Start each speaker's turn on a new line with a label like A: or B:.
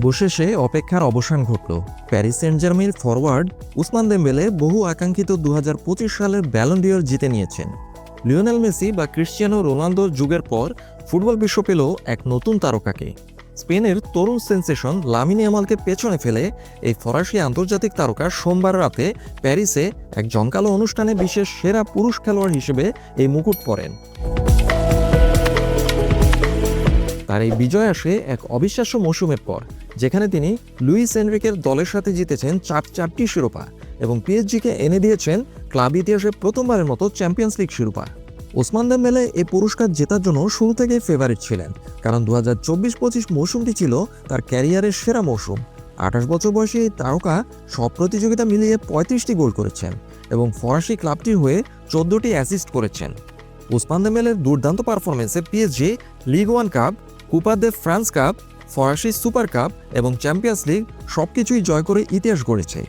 A: অবশেষে অপেক্ষার অবসান ঘটল। প্যারিস সেন্ট জার্মের ফরওয়ার্ড উসমান দেম্বেলে বহু আকাঙ্ক্ষিত দু হাজার পঁচিশ সালের ব্যালন্ডিয়র জিতে নিয়েছেন। লিওনেল মেসি বা ক্রিশ্চিয়ানো রোনালদোর যুগের পর ফুটবল বিশ্ব পেল এক নতুন তারকাকে। স্পেনের তরুণ সেন্সেশন লামিনে আমালকে পেছনে ফেলে এই ফরাসি আন্তর্জাতিক তারকা সোমবার রাতে প্যারিসে এক জমকালো অনুষ্ঠানে বিশ্বের সেরা পুরুষ খেলোয়াড় হিসেবে এই মুকুট পরেন। তার এই বিজয় আসে এক অবিশ্বাস্য মৌসুমের পর, যেখানে তিনি লুইস এনরিকের দলের সাথে জিতেছেন চার চারটি শিরোপা এবং পিএসজিকে এনে দিয়েছেন ক্লাব ইতিহাসে প্রথমবারের মতো চ্যাম্পিয়ন্স লিগ শিরোপা। ওসমান দেম্বেলে এই পুরস্কার জেতার জন্য শুরু থেকেই ফেভারিট ছিলেন, কারণ দু হাজার চব্বিশ পঁচিশ মৌসুমটি ছিল তার ক্যারিয়ারের সেরা মৌসুম। আঠাশ বছর বয়সী এই তারকা সব প্রতিযোগিতা মিলিয়ে পঁয়ত্রিশটি গোল করেছেন এবং ফরাসি ক্লাবটির হয়ে চোদ্দটি অ্যাসিস্ট করেছেন। ওসমান দেম্বেলের দুর্দান্ত পারফরমেন্সে PSG league one cup Coupe de France cup, ফরাসি সুপার কাপ এবং চ্যাম্পিয়ন্স লিগ সবকিছুই জয় করে ইতিহাস গড়েছে।